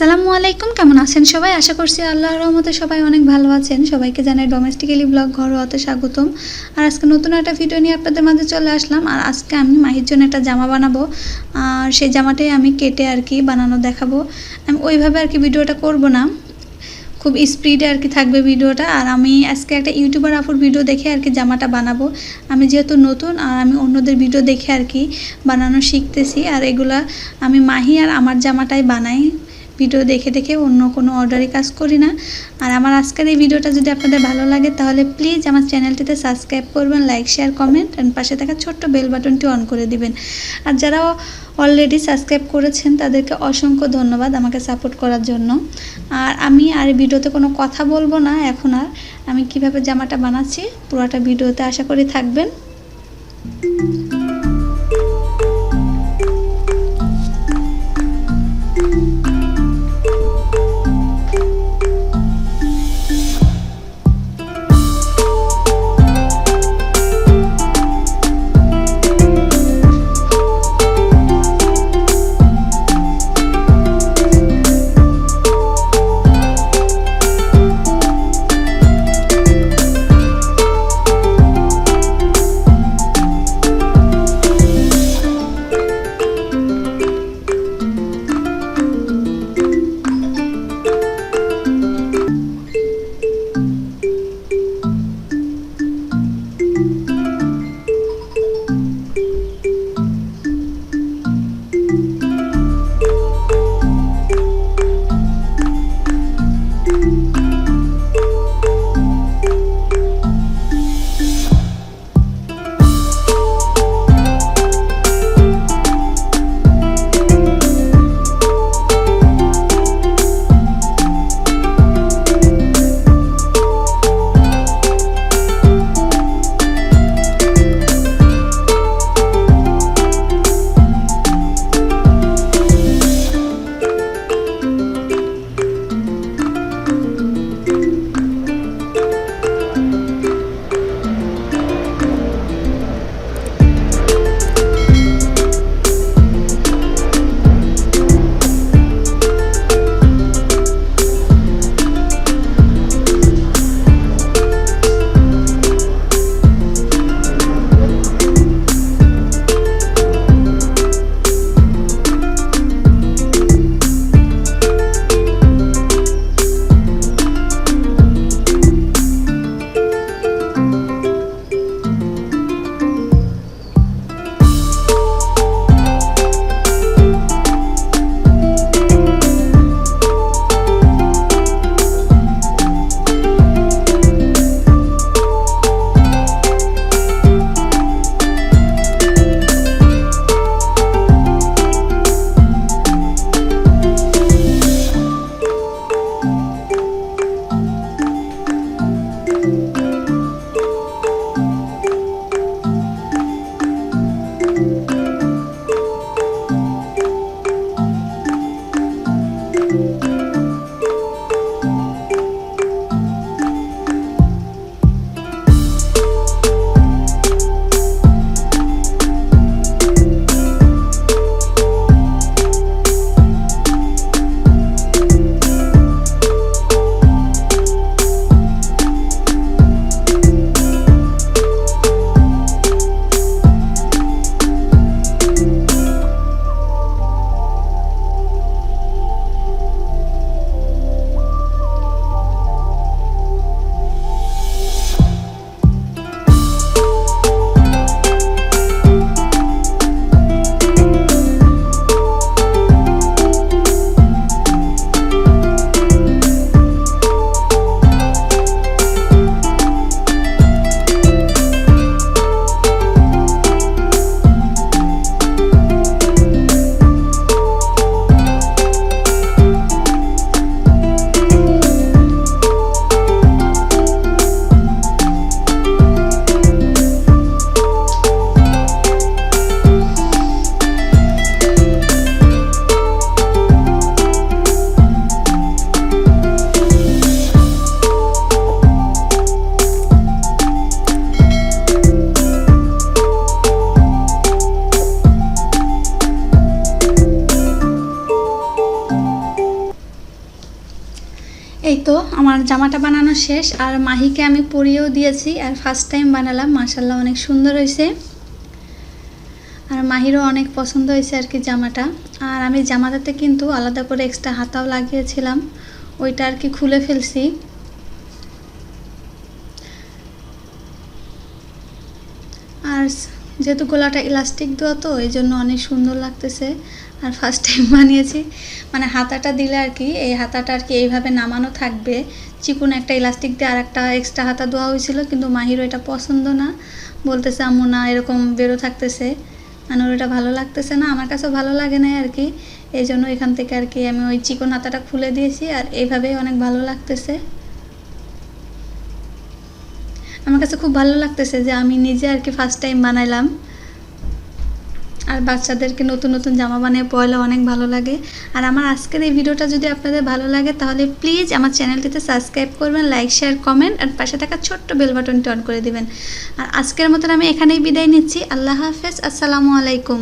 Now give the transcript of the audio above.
আসসালামু আলাইকুম, কেমন আছেন সবাই? আশা করছি আল্লাহ রহমতে সবাই অনেক ভালো আছেন। সবাইকে জানাই ডোমেস্টিক্যালি ব্লগ ঘরোয়াতে স্বাগতম। আর আজকে নতুন একটা ভিডিও নিয়ে আপনাদের মাঝে চলে আসলাম। আর আজকে আমি মাহির জন্য একটা জামা বানাবো। আর সেই জামাটাই আমি কেটে আর কি বানানো দেখাবো। আমি ওইভাবে আর কি ভিডিওটা করব না। খুব স্পিডে আর কি থাকবে ভিডিওটা। আর আমি আজকে একটা ইউটিউবার আপুর ভিডিও দেখে আর কি জামাটা বানাবো। আমি যেহেতু নতুন, আর আমি অন্যদের ভিডিও দেখে আর কি বানানো শিখতেছি। আর এগুলা আমি মাহি আর আমার জামাটাই বানাই। ভিডিও দেখে দেখে অন্য কোনো অর্ডারই কাজ করি না। আর আমার আজকের এই ভিডিওটা যদি আপনাদের ভালো লাগে, তাহলে প্লিজ আমার চ্যানেলটিতে সাবস্ক্রাইব করবেন লাইক শেয়ার কমেন্ট অ্যান্ড পাশে থাকা ছোট্ট বেল বাটনটি অন করে দিবেন। আর যারা অলরেডি সাবস্ক্রাইব করেছেন, তাদেরকে অসংখ্য ধন্যবাদ আমাকে সাপোর্ট করার জন্য। আর আমি আর ভিডিওতে কোনো কথা বলব না এখন আর। আমি কীভাবে জামাটা বানাচ্ছি, পুরোটা ভিডিওতে আশা করি থাকবেন। আমার জামাটা বানানো শেষ, আর মাহিকে আমি পরিয়েও দিয়েছি, আর ফার্স্ট টাইম বানালাম মাসাল্লাহ অনেক সুন্দর হয়েছে। আর মাহিরও অনেক পছন্দ হয়েছে আর কি জামাটা। আর আমি জামাটাতে কিন্তু আলাদা করে এক্সট্রা হাতাও লাগিয়েছিলাম, ওইটা আর কি খুলে ফেলছি আর যেহেতু গোলাটা ইলাস্টিক দেওয়া তো, এই জন্য অনেক সুন্দর লাগতেছে। আর ফার্স্ট টাইম বানিয়েছি। মানে হাতাটা দিলে আর কি, এই হাতাটা আর কি এইভাবে নামানো থাকবে। চিকুন একটা ইলাস্টিক দিয়ে আর একটা এক্সট্রা হাতা দেওয়া হয়েছিল, কিন্তু মাহিরও এটা পছন্দ না। বলতেছে, আম্মু, না, এরকম বেরো থাকতেছে। মানে ওর এটা ভালো লাগতেছে না, আমার কাছেও ভালো লাগে না আর কি। এই জন্য এখান থেকে আর কি আমি ওই চিকন হাতাটা খুলে দিয়েছি, আর এইভাবেই অনেক ভালো লাগতেছে। আমার কাছে খুব ভালো লাগতেছে যে আমি নিজে আর কি ফার্স্ট টাইম বানাইলাম। আর বাচ্চাদেরকে নতুন নতুন জামা বানিয়ে পয়লা অনেক ভালো লাগে। আর আমার আজকের এই ভিডিওটা যদি আপনাদের ভালো লাগে, তাহলে প্লিজ আমার চ্যানেলটিতে সাবস্ক্রাইব করবেন লাইক শেয়ার কমেন্ট আর পাশে থাকা ছোট্ট বেল বাটনটি অন করে দিবেন। আর আজকের মতন আমি এখানেই বিদায় নিচ্ছি। আল্লাহ হাফেজ। আসসালামু আলাইকুম।